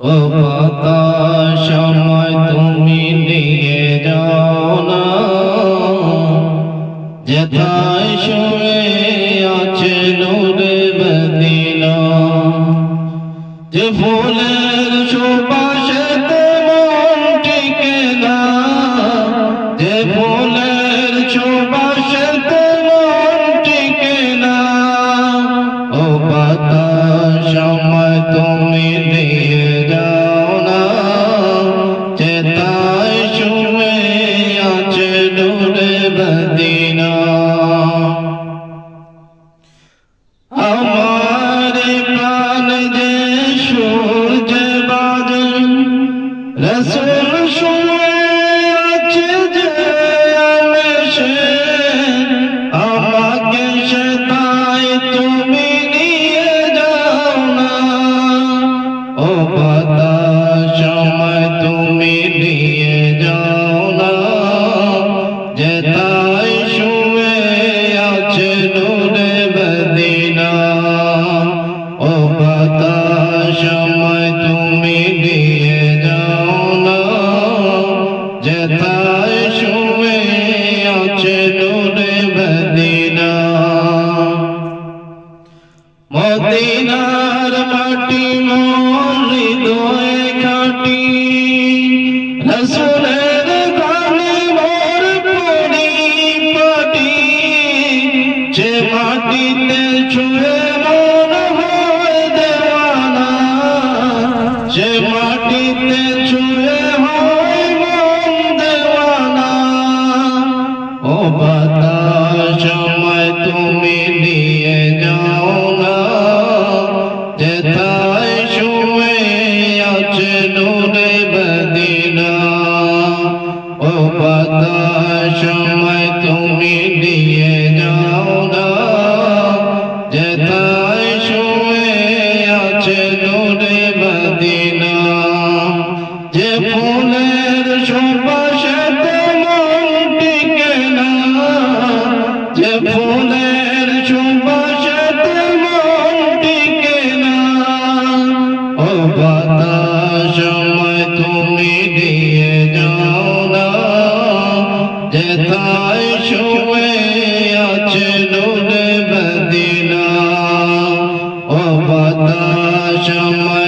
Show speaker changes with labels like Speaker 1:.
Speaker 1: ও মাতা সময় তুমি নিয়ে যাও না। যেথায় শুয়ে আছে নূরে যে ফুলের শোভায় যেথায় শুয়ে আছে দূরে মদিনা। মদিনার মাটি মোর হৃদয় কাটি রসুল شرما